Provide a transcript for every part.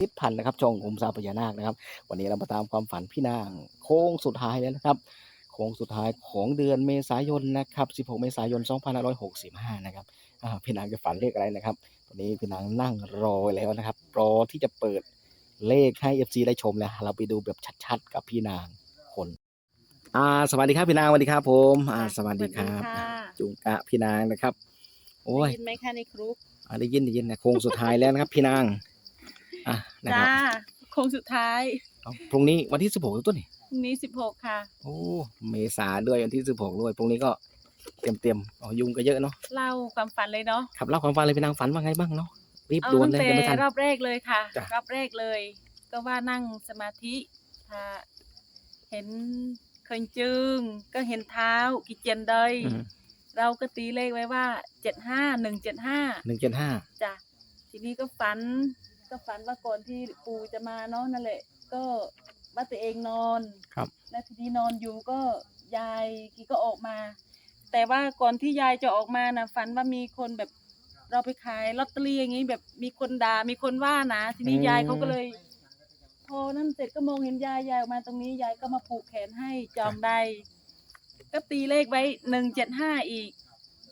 ทิศพันธ์นะครับช่องกรมทรัพย์พญานาคนะครับ วันนี้เรามาตามความฝันพี่นางโค้งสุดท้ายแล้วนะครับโค้งสุดท้ายของเดือนเมษายนนะครับ 16 เมษายน 2565 นะครับอ่าพี่นางจะฝันเลขอะไรนะครับวันนี้พี่นางนั่งรอไว้แล้วนะครับรอที่จะเปิดเลขให้ FC ได้ชมแล้วเราไปดูแบบชัดๆ กับพี่นางคนอ่าสวัสดีครับพี่นางสวัสดีครับผมอ่าสวัสดีครับสวัสดีค่ะจุงกะพี่นางนะครับ โอ้ยได้ยินไหมคะในครุกอ่าได้ยินได้ยินนะโค้งสุดท้ายแล้วนะครับ พี่นาง อะนะคจ้ารับโค้งสุดท้ายเอาพรุ่งนี้วันที่16ต้นนี่พรุ่งนี้สิบหกค่ะ โอ้เมษาด้วยวันที่16ด้วยพรุ่งนี้ก็เตรียมเตรียมๆอ๋อยุงก็เยอะเนาะเล่าความฝันเลยเนาะขับเล่าความฝันเลยพี่นางฝันว่าไงบ้างเนาะรีบเอาด่วนตั้งเลยแต่ยังไม่ทัน รอบแรกเลยค่ะ จ้ะ รอบแรกเลย ก็ว่านั่งสมาธิค่ะเห็นเคยจึง ก็เห็นเท้ากิเจยนเดยอืมเราก็ตีเลขไว้ว่าเจ็ดห้าหนึ่งเจ็ดห้า หนึ่งเจ็ดห้าจ้ะทีนี้ก็ฝัน ก็ฝันว่าก่อนที่ปู่จะมาเนาะนั่นแหละ ก็ว่าตัวเองนอนครับ และทีนี้นอนอยู่ก็ยายกีก็ออกมา แต่ว่าก่อนที่ยายจะออกมานะฝันว่ามีคนแบบเราไปขายลอตเตอรี่อย่างนี้แบบมีคนด่ามีคนว่านะ ทีนี้ยายเขาก็เลย พอนั่นเสร็จก็มองเห็นยายยายออกมาตรงนี้ยายก็มาผูกแขนให้จอมได้ ก็ตีเลขไว้หนึ่งเจ็ดห้าอีก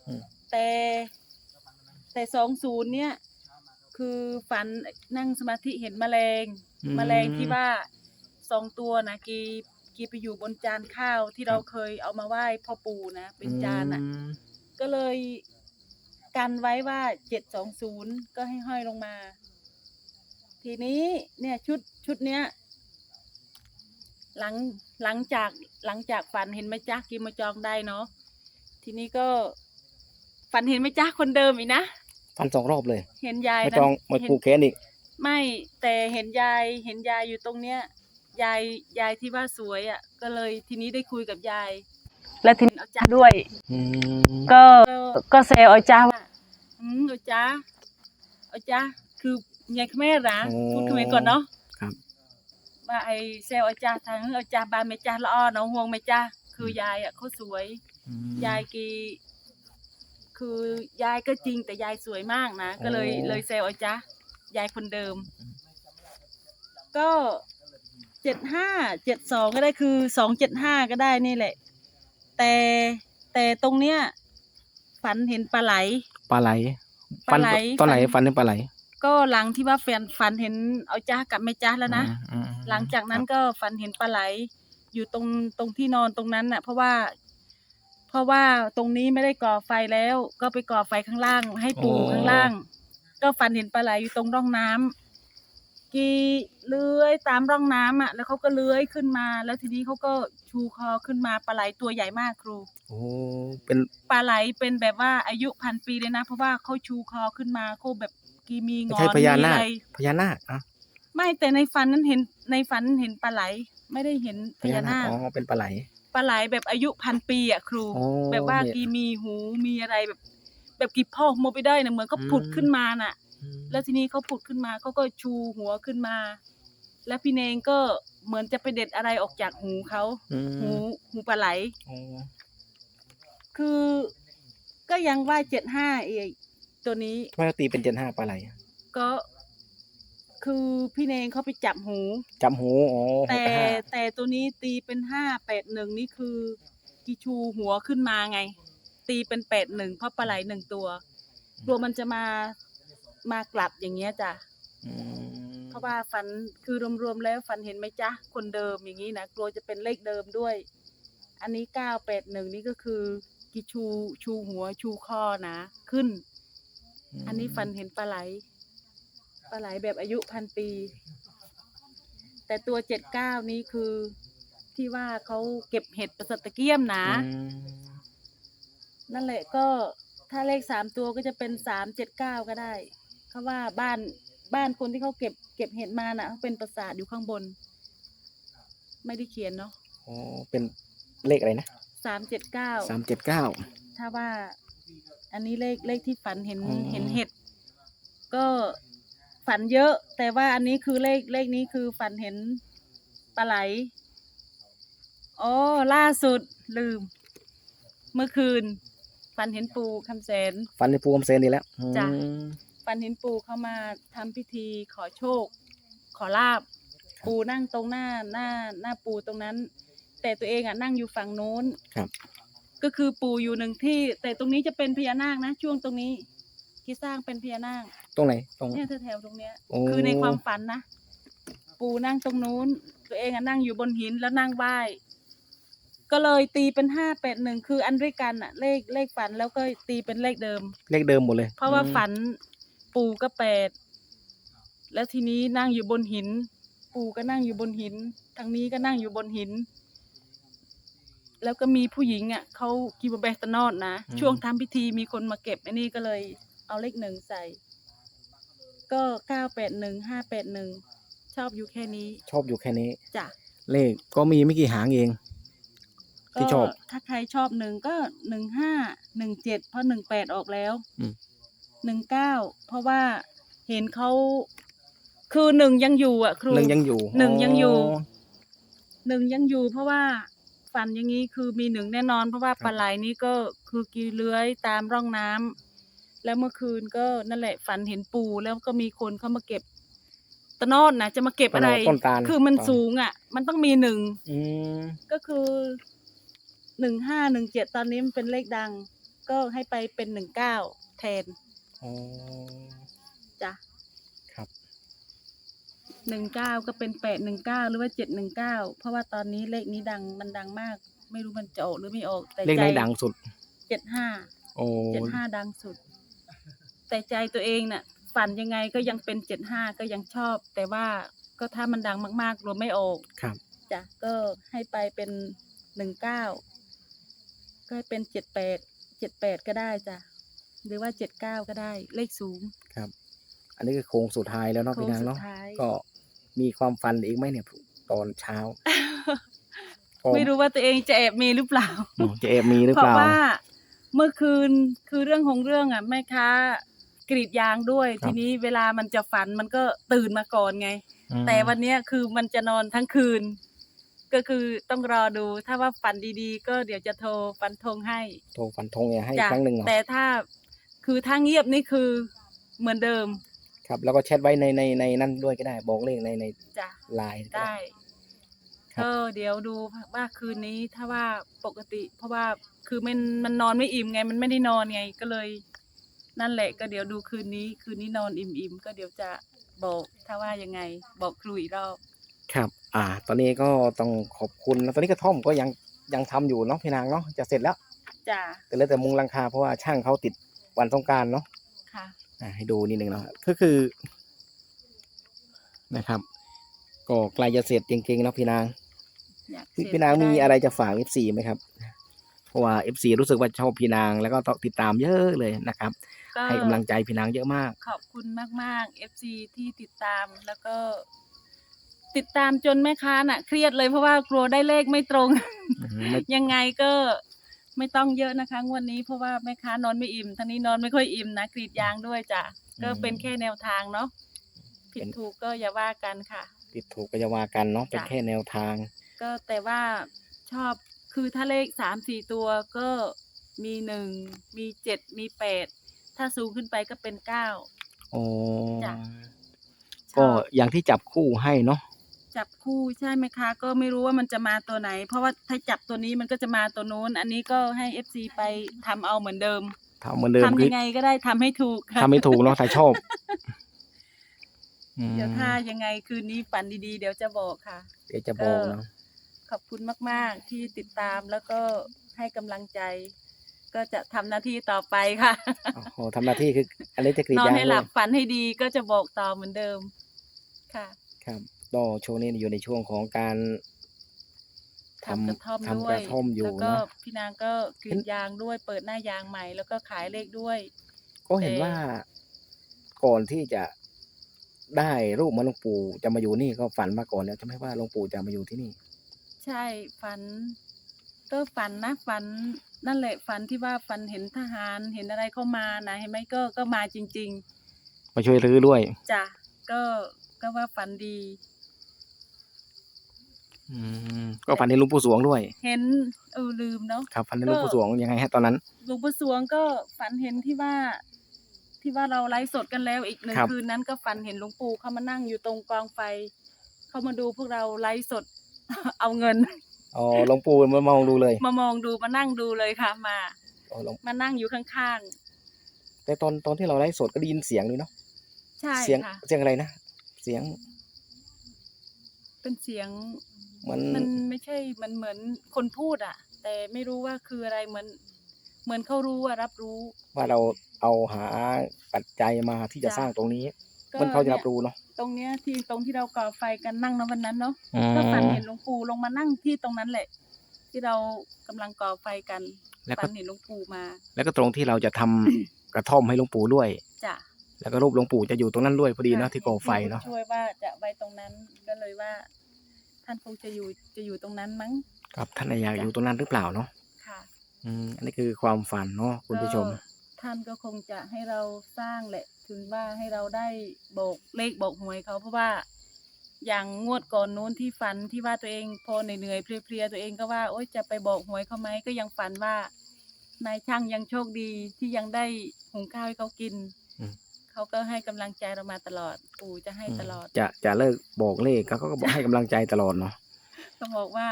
อืม แต่แต่สองศูนย์เนี่ย คือฝันนั่งสมาธิเห็นแมลงแมลงที่ว่าสองตัวนะกีกีไปอยู่บนจานข้าวที่เราเคยเอามาไหว้พ่อปู่นะ เป็นจานอะอืมก็เลยกันไว้ว่าเจ็ดสองศูนย์ก็ให้ห้อยลงมา ทีนี้เนี่ยชุดชุดเนี้ย หลังหลังจากหลังจากฝันเห็นไหมจ๊ะกีมาจองได้เนาะทีนี้ก็ฝันเห็นไหมจ๊ะคนเดิมอีกนะ ฟันสองรอบเลย เห็นยายไม่นะจองมาเห็นผูกแขนอีก ไม่แต่เห็นยายเห็นยายอยู่ตรงเนี้ย ยายยายที่ว่าสวยอะ ก็เลยทีนี้ได้คุยกับยาย และทีนี้เอาจ้าด้วย อืมก็ก็เซลเอาจ้าว่า อืมเอาจ้าเอาจ้าคือยายเขมรนะพูดเขมรก่อนเนาะครับ ว่าไอเซลเอาจ้าทางเอาจ้าบานไม่จ้าละอ้อน้องห่วงไม่จ้าคือยายอะเขาสวยอืมยายกี คือยายก็จริงแต่ยายสวยมากนะ ก็เลยโอ้ เลยเซลเอาจ้ายายคนเดิม ก็เจ็ดห้าเจ็ดสองก็ได้คือสองเจ็ดห้าก็ได้นี่แหละ แต่แต่ตรงเนี้ยฝันเห็นปลาไหล ปลาไหลปลาไหลตอนไหนฝันฟันเป็นปลาไหลก็หลังที่ว่าแฟนฝันเห็นเอาจ้ากับไม่จ้าแล้วนะ อืมอืมหลังจากนั้นก็ฝันเห็นปลาไหล อยู่ตรงตรงที่นอนตรงนั้นน่ะ เพราะว่า เพราะว่าตรงนี้ไม่ได้ก่อไฟแล้ว ก็ไปก่อไฟข้างล่าง ให้ปู่ข้างล่าง ก็ฝันเห็นปลาไหลอยู่ตรงร่องน้ำกีเลื้อยตามร่องน้ำอะ แล้วเขาก็เลื้อยขึ้นมา แล้วทีนี้เขาก็ชูคอขึ้นมาปลาไหลตัวใหญ่มากครู โอ้เป็น ปลาไหลเป็นแบบว่าอายุพันปีเลยนะ เพราะว่าเขาชูคอขึ้นมาเขาแบบกีมีงไม่อนใช่พญานาค มีอะไรพญานาคอะไม่แต่ในฝันนั้นเห็นในฝันเห็นปลาไหล ไม่ได้เห็นพญานาคอ๋อเป็นปลาไหล ปลาไหลแบบอายุพันปีอะครู โอ้แบบว่าเนี่ย กีมีหูมีอะไรแบบ แบบกีพ่อกโมไปได้นะเหมือนเขาผุดอืมขึ้นมาน่ะ แล้วทีนี้เขาผุดขึ้นมาเขาก็ชูหัวขึ้นมา แล้วพี่เนงก็เหมือนจะไปเด็ดอะไรออกจากหูเขาอืมหูหูปลาไหล โอ้คือก็ยังว่าเจ็ดห้าเอกตัวนี้ทำไมเราตีเป็นเจ็ดห้าปลาไหลก็ คือพี่เนงเขาไปจับหู จำหูอ๋อหกแต่กับห้าแต่ตัวนี้ตีเป็นห้าแปดหนึ่งนี่คือกีชูหัวขึ้นมาไง ตีเป็นแปดหนึ่งเพราะปลาไหลหนึ่งตัวกลัวมันจะมามากลับอย่างเงี้ยจ้ะอืมเพราะว่าฝันคือรวมๆแล้วฝันเห็นไหมจ๊ะคนเดิมอย่างนี้นะกลัวจะเป็นเลขเดิมด้วย อันนี้เก้าแปดหนึ่งนี่ก็คือกีชูชูหัวชูคอนะ ขึ้น อันนี้ฝันเห็นปลาไหล ปลาไหลแบบอายุพันปี แต่ตัวเจ็ดเก้านี้คือที่ว่าเขาเก็บเห็ดประสตะเกียมนะ อืมนั่นแหละก็ถ้าเลขสามตัวก็จะเป็นสามเจ็ดเก้าก็ได้เพราะว่าบ้านบ้านคนที่เขาเก็บเก็บเห็ดมาน่ะเขาเป็นปราสาทอยู่ข้างบน ไม่ได้เขียนเนาะอ๋อเป็นเลขอะไรนะสามเจ็ดเก้าสามเจ็ดเก้า ถ้าว่า อันนี้เลขเลขที่ฝันเห็นอ๋อ เห็นเห็ด ก็ ฝันเยอะ แต่ว่าอันนี้คือเลขเลขนี้คือฝันเห็นปลาไหลอ๋อล่าสุดลืม เมื่อคืน ฝันเห็นปูคำแสน ฟันในปูกำเซนดีแล้วจ้ะ อืมฝันเห็นปู่เข้ามาทำพิธีขอโชค ขอลาบ ปูนั่งตรงหน้าหน้าหน้าปูตรงนั้น แต่ตัวเองอะนั่งอยู่ฝั่งนู้น ครับ ก็คือปูอยู่หนึ่งที่ แต่ตรงนี้จะเป็นพญานาคนะ ช่วงตรงนี้ ที่สร้างเป็นพญานาคตรงไหนตรง เนี่ยแถวๆตรงเนี้ย โอ้ คือในความฝันนะ ปูนั่งตรงนู้น ตัวเองอะนั่งอยู่บนหินแล้วนั่งไหว้ก็เลยตีเป็นห้าแปดหนึ่งคืออันด้วยกันอะเลขเลขฝันแล้วก็ตีเป็นเลขเดิม เลขเดิมหมดเลยเพราะว่าอืมฝันปูก็แปดแล้วทีนี้นั่งอยู่บนหิน ปูก็นั่งอยู่บนหินทางนี้ก็นั่งอยู่บนหิน แล้วก็มีผู้หญิงอะเขากีบแบกตะนอดนะช่วงทำพิธีมีคนมาเก็บไอ้นี่ก็เลย เอาเลขหนึ่งใส่ ก็เก้าแปดหนึ่งห้าแปดหนึ่งชอบอยู่แค่นี้ชอบอยู่แค่นี้ จ้ะเลขก็มีไม่กี่หางเอง ที่ชอบ ก็ถ้าใครชอบหนึ่งก็หนึ่งห้าหนึ่งเจ็ดเพราะหนึ่งแปดออกแล้วอืม หนึ่งเก้าเพราะว่าเห็นเขาคือหนึ่งยังอยู่อะครู หนึ่งยังอยู่หนึ่งยังอยู่ หนึ่งยังอยู่เพราะว่าฝันอย่างนี้คือมีหนึ่งแน่นอน เพราะว่าปลาไหลนี้ก็คือกีเลื้อยตามร่องน้ำ แล้วเมื่อคืนก็นั่นแหละฝันเห็นปูแล้วก็มีคนเข้ามาเก็บตะโนดนะจะมาเก็บอะไร ต้นตาลคือมันสูงอะ มันต้องมีหนึ่งอืมก็คือหนึ่งห้าหนึ่งเจ็ดตอนนี้มันเป็นเลขดัง ก็ให้ไปเป็นหนึ่งเก้าแทนอ๋อจ้ะครับ หนึ่งเก้าก็เป็นแปดหนึ่งเก้าหรือว่าเจ็ดหนึ่งเก้าเพราะว่าตอนนี้เลขนี้ดังมันดังมาก ไม่รู้มันจะออกหรือไม่ออกแต่เลขใจไหนดังสุดเจ็ดห้าโอ้ เจ็ดห้าดังสุด แต่ใจตัวเองน่ะฝันยังไงก็ยังเป็นเจ็ดห้าก็ยังชอบ แต่ว่าก็ถ้ามันดังมากๆรวมไม่ออกครับ จ้ะก็ให้ไปเป็นหนึ่งเก้าก็ให้เป็นเจ็ดแปดเจ็ดแปดก็ได้จ้ะหรือว่าเจ็ดเก้าก็ได้เลขสูงครับ อันนี้คือโค้งสุดท้ายแล้วเนาะโค้พี่งนางสุดเนาะท้ายก็มีความฝันอีกไหมเนี่ยตอนเช้าก็ไม่รู้ว่าตัวเองจะแอบมีหรือเปล่าอืมจะแอบมีหรือเพเปราะล่า ว่าเมื่อคืนคือเรื่องของเรื่องอะแม่ค้า กรีดยางด้วยครับทีนี้เวลามันจะฝันมันก็ตื่นมาก่อนไงอืมแต่วันเนี้ยคือมันจะนอนทั้งคืน ก็คือต้องรอดูถ้าว่าฝันดีๆ ก็เดี๋ยวจะโทรฟันธงให้โทรฟันธงเนี่ยให้อีกจ้ะครั้งหนึ่งเหรอแต่ถ้าคือถ้าเงียบนี่คือเหมือนเดิมครับ แล้วก็แชทไว้ในในในนั่นด้วยก็ได้ บอกเลขในในจ้ะ ไลน์ก็ได้ครับ ก็เดี๋ยวดูว่าคืนนี้ถ้าว่าปกติ เพราะว่าคือมันมันนอนไม่อิ่มไง มันไม่ได้นอนไงก็เลย นั่นแหละก็เดี๋ยวดูคืนนี้ คืนนี้นอนอิ่มๆก็เดี๋ยวจะบอกถ้าว่ายังไง บอกครูอีกรอบครับ อ่า ตอนนี้ก็ต้องขอบคุณแล้วตอนนี้กระท่อมก็ยังยังทำอยู่เนาะพี่นางเนาะจะเสร็จแล้ว จ้ะแต่เหลือแต่มุงหลังคาเพราะว่าช่างเขาติดวันสงกรารเนาะ ค่ะ อ่าให้ดูนิดนึงเนาะก็คือ นะครับ ก็ใกล้จะเสร็จจริงๆแล้วพี่นางอยากพี่เสร็จพี่นางมีด้อะไรจะฝาก FC ไหมครับ เพราะว่า FC รู้สึกว่าชอบพี่นางแล้วก็ต้องติดตามเยอะเลยนะครับ ก็ให้กำลังใจพี่นางเยอะมาก ขอบคุณมากๆ FC ที่ติดตามแล้วก็ ติดตามจนแม่ค้าน่ะ เครียดเลยเพราะว่ากลัวได้เลขไม่ตรงอืมไม่ยังไงก็ไม่ต้องเยอะนะคะงวดนี้เพราะว่าแม่ค้านอนไม่อิ่มทางนี้นอนไม่ค่อยอิ่มนะกรีดยางด้วยจ้ะก็เป็นแค่แนวทางเนาะผิดถูกก็อย่าว่ากันค่ะ ผิดถูกก็จะว่ากันเนาะเป็นจ้ะ แค่แนวทาง ก็แต่ว่าชอบคือถ้าเลขสามสี่ตัวก็มีหนึ่งมีเจ็ดมีแปด ถ้าสูงขึ้นไปก็เป็นเก้า โอ้จ้ะชก็อบอย่างที่จับคู่ให้เนาะจับคู่ใช่ไหมคะ ก็ไม่รู้ว่ามันจะมาตัวไหน เพราะว่าถ้าจับตัวนี้มันก็จะมาตัวนู้น อันนี้ก็ให้เอฟซีไปทำเอาเหมือนเดิมทำเหมือนเดิมทำคืยัองไงก็ได้ทำให้ถูกค่ะทำไม่ถูกเนาะถ้าชอบอืมเดี๋ยวถ้ายังไงคืนนี้ฝันดีๆ เดี๋ยวจะบอกค่ะ เดี๋ยวจะบอกเนาะขอบคุณมากๆที่ติดตามแล้วก็ให้กำลังใจ ก็จะทำหน้าที่ต่อไปค่ะ โอ้โหทำหน้าที่คืออันนี้จะกรีดนอนยางให้ด้หวลัยบฝันให้ดีก็จะบอกต่อเหมือนเดิม ค่ะครับก็ช่วงนี้อยู่ในช่วงของการ ทำกระท่อมทำด้กวยระท่อมอยู่แล้วก็นะพี่นางก็กรีดยางด้วย เปิดหน้ายางใหม่ แล้วก็ขายเลขด้วย ก็เห็นแต่ว่าก่อนที่จะได้รูปมาหลวงปู่จะมาอยู่นี่ก็ฝันมาก่อนแล้วใช่ไหมว่าหลวงปู่จะมาอยู่ที่นี่ ใช่ฝันก็ฝันนะฝัน นั่นแหละฝันที่ว่าฝันเห็นทหารเห็นอะไรเข้ามานะเห็นไหมก็ก็มาจริง มาช่วยรื้อด้วย ๆจ้ะก็ก็ว่าฝันดี อืมก็ฝันเห็นหลวงปู่สวงด้วย เห็นเออลืมเนาะ ครับฝันเห็นหลวงปู่สวงยังไงฮะตอนนั้น หลวงปู่สวงก็ฝันเห็นที่ว่าที่ที่ว่าเราไลฟ์สดกันแล้วอีกหนึ่งครับ คืนนั้นก็ฝันเห็นหลวงปู่เขามานั่งอยู่ตรงกองไฟเขามาดูพวกเราไลฟ์สด เอาเงิน อ๋อหลวงปู่มามองดูเลย มามองดูมานั่งดูเลยค่ะ มาอ๋อหลวงมานั่งอยู่ข้างแต่ตอนตอนที่เราไลฟ์สดก็ได้ยินเสียงเลยเนาะๆ ใช่เสียงค่ะ เสียงอะไรนะเสียงเป็นเสียงเหมือนมันไม่ใช่มันเหมือนคนพูดอะแต่ไม่รู้ว่าคืออะไรเหมือนเหมือนเขารู้ว่ารับรู้ ว่าเราเอาหาปัจจัยมาที่จะจ้ะ สร้างตรงนี้ก็มันเขาจะรับนี่ยรู้เนาะ ตรงเนี้ยที่ตรงที่เราก่อไฟกันนั่งนะวันนั้นเนาะอืมก็ฝันเห็นหลวงปู่ลงมานั่งที่ตรงนั้นแหละ ที่เรากำลังก่อไฟกันแล้วฝัก็นเห็นหลวงปู่มาแล้วก็ตรงที่เราจะทำ กระท่อมให้หลวงปู่ด้วย จ้ะแล้วก็รูปหลวงปู่จะอยู่ตรงนั้นด้วยพอดีเนาะที่กองไฟเนาะช่วยว่าจะไว้ตรงนั้นก็เลยว่า ท่านคงจะอยู่จะอยู่ตรงนั้นมั้งครับท่านอยากอยู่ตรงนั้นหรือเปล่าเนาะค่ะอืมอันนี้คือความฝันเนาะคุณผู้ชม ก็ท่านก็คงจะให้เราสร้างแหละ ถึงว่าให้เราได้บอกเลขบอกหวยเขาเพราะว่าอย่างงวดก่อนนู้นที่ฝันที่ว่าตัวเองพอเหนื่อยๆเพลียๆตัวเองก็ว่าโอ๊ยจะไปบอกหวยเขาไหมก็ยังฝันว่านายช่างยังโชคดีที่ยังได้หุงข้าวให้เขากินอืมเขาก็ให้กำลังใจเรามาตลอด ปู่จะให้ตลอด จะจะเลิกบอกเลขเขาก็บอกให้กำลังใจตลอดเนาะก็บอกว่า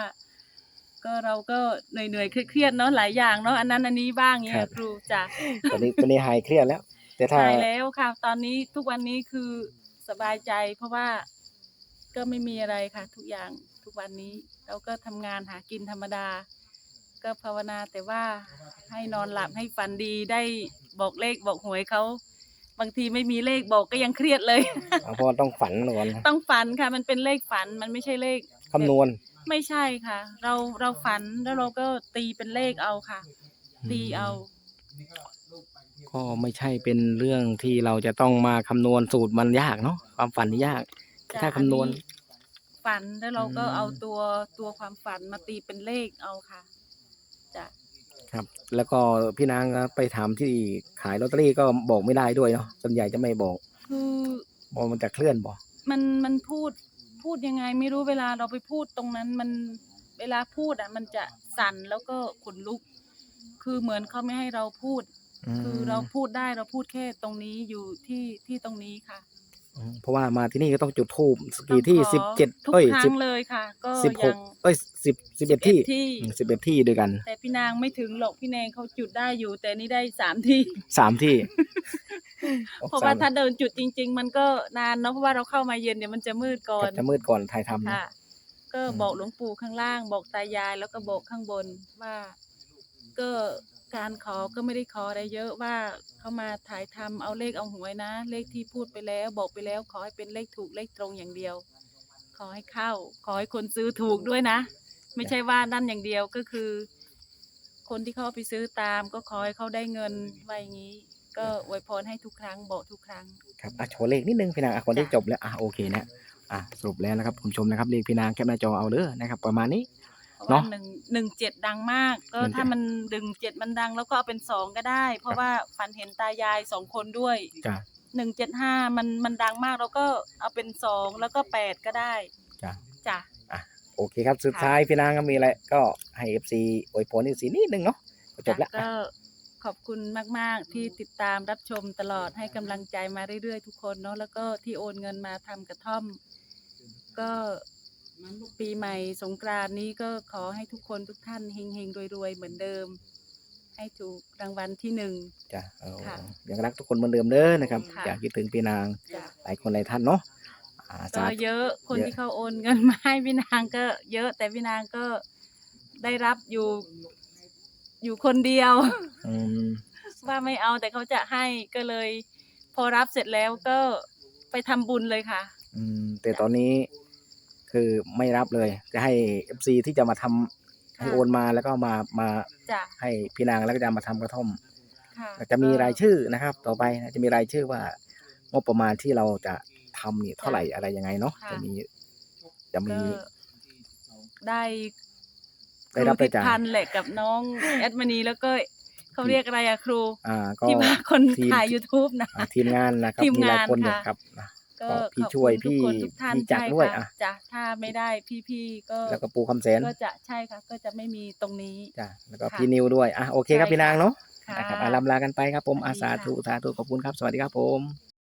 ก็เราก็เหนื่อยๆเครียดๆเนาะหลายอย่างเนาะอันนั้นอันนี้บ้างเงี้ยครูจ้ะตอนนี้ตอนนี้หายเครียดแล้ว แต่ถ้า หายแล้วค่ะ ตอนนี้ทุกวันนี้คือสบายใจ เพราะว่าก็ไม่มีอะไรค่ะ ทุกอย่างทุกวันนี้เราก็ทำงานหากินธรรมดา ก็ภาวนาแต่ว่าให้นอนหลับให้ฝันดีได้บอกเลขบอกหวยเขาบางทีไม่มีเลขบอกก็ยังเครียดเลย เอาเพราะต้องฝันก่อนนะต้องฝันค่ะ มันเป็นเลขฝันมันไม่ใช่เลข คำนวณ ไม่ใช่ค่ะ เราเราฝันแล้วเราก็ตีเป็นเลขเอาค่ะ ตีเอา ก็ไม่ใช่เป็นเรื่องที่เราจะต้องมาคำนวณสูตรมันยากเนาะความฝันนี่ยาก จ้ะถ้าคำนวณ อัฝันแล้วเราก็อืม เอาตัวตัวความฝันมาตีเป็นเลขเอาค่ะจ้ะครับ แล้วก็พี่นางก็ไปถามที่ขายลอตเตอรี่ก็บอกไม่ได้ด้วยเนาะส่วนใหญ่จะไม่บอกคือบอกมันจะเคลื่อนบอก มันมันพูดพูดยังไง ไม่รู้เวลาเราไปพูดตรงนั้นมันเวลาพูดอะ มันจะสั่นแล้วก็ขนลุก คือเหมือนเขาไม่ให้เราพูด คือเราพูดได้เราพูดแค่ตรงนี้อยู่ที่ที่ตรงนี้ค่ะอืมเพราะว่ามาที่นี่ก็ต้องจุดทูบกี่ที่ต้องขอสิบเจ็ดทุกเอ้ยครั้สิบงเลยค่ะ ก็สิบหยักง เอ้ยสิบสิบเอ็ดที่ที่ สิบเอ็ดที่ด้วยกันแต่พี่นางไม่ถึงหรอกพี่แนงเขาจุดได้อยู่ แต่นี่ได้สามที่ สามที่เพราะว่าถ้าเดินจุดจริง ๆ มันก็นานเนาะเพราะว่าเราเข้ามาเย็นเดี๋ยวมันจะมืดก่อก็นจะมืดก่อนถ่ายทำนะ ค่ะ ก็อืม บอกหลวงปู่ข้างล่าง บอกตายายแล้วก็บอกข้างบนว่า ก็ การขอก็ไม่ได้ขออะไรเยอะว่าเขามาถ่ายทำเอาเลขเอาหวยนะ เลขที่พูดไปแล้วบอกไปแล้วขอให้เป็นเลขถูกเลขตรงอย่างเดียว ขอให้เข้า ขอให้คนซื้อถูกด้วยนะ ไม่ใช่ว่านั่นอย่างเดียวก็คือ คนที่เขาเอาไปซื้อตาม ก็ขอให้เขาได้เงินไว้อย่างนี้ ก็อวยพรให้ทุกครั้งบอกทุกครั้ง ครับอะโชว์เลขนิดนึงพี่นางอะคนที่จ้ะจบแล้วอะโอเคนะอะสรุปแล้วนะครับคุณผู้ชมนะครับเลขพี่นางแคปหน้าจอเอาเด้อนะครับ ประมาณนี้ เพราะเนว่าอะหนึ่งหนึ่งเจ็ดดังมาก ก็หนึ่งเจ็ด ถ้ามันดึงเจ็ดมันดัง แล้วก็เอาเป็นสองก็ได้ เพราะว่าฝันเห็นตายายสองคนด้วยจ้ะหนึ่งเจ็ดห้ามันมันดังมากแล้วก็เอาเป็นสองแล้วก็แปดก็ได้จ้ะ จ้ะ โอเคครับ สุดค่ะ ท้ายพี่นางก็มีอะไรก็ให้เอฟซีอวยพรอีกสีนิดนึงเนาะก็จบแล้วจ้ะก็ขอบคุณมาก ๆ ที่ติดตามรับชมตลอดให้กำลังใจมาเรื่อย ๆ ทุกคนเนาะแล้วก็ที่โอนเงินมาทำกระท่อม ก็ ปีใหม่สงกรานต์นี้ก็ขอให้ทุกคนทุกท่านเฮงๆรวยๆเหมือนเดิม ให้ถูกรางวัลที่หนึ่ง จ้ะเอาค่ะยังรักทุกคนเหมือนเดิมเด้อนะครับ ค่ะ อยากคิดถึงพี่นาง จ้ะ หลายคนหลายท่านเนาะอ่าก็สาธุ เยอะคนเยอะ ที่เขาโอนเงินมาให้พี่นางก็เยอะแต่พี่นางก็ได้รับอยู่อยู่คนเดียว อืมว่าไม่เอาแต่เขาจะให้ก็เลย พอรับเสร็จแล้วก็ไปทำบุญเลยค่ะ อืมแต่ตอนนี้ คือไม่รับเลย จะให้เอฟซีที่จะมาทำให้ค่ะโอนมาแล้วก็มามาจ้ะให้พี่นางแล้วก็จะมาทำกระท่อม ค่ะจะมีรายชื่อนะครับ ต่อไปนะจะมีรายชื่อว่างบประมาณที่เราจะทำนี่เท่าไหร่อะไรยังไงเนาะค่ะจะมีจะมี ก็ได้ได้รับคทิได้จ่าย พันธ์แหละกับน้องแอดมณีแล้วก็เขาเรียกอะไรอะครู อ่าก็ ที่มาคนทีม ถ่าย YouTube นะ อ่าทีมงานนะครับทีมมีหลายงานคนอยู่ค่ะครับนะ ก็ก็พี่ขอบช่วยคุณทุกคนพี่ทุกท่านพี่จักรใช่ด้วยค่ะอะจ้ะถ้าไม่ได้พี่ๆก็แล้วก็ปูคำแสนก็จะใช่ค่ะก็จะไม่มีตรงนี้จ้ะแล้วก็ค่ะพี่นิวด้วยอะโอเคครับใช่พี่นางค่ะเนาะค่ะนะครับอะลำลากันไปครับผมอาสวัสาสดีค่ะธุสาธุขอบคุณครับ สวัสดีครับผม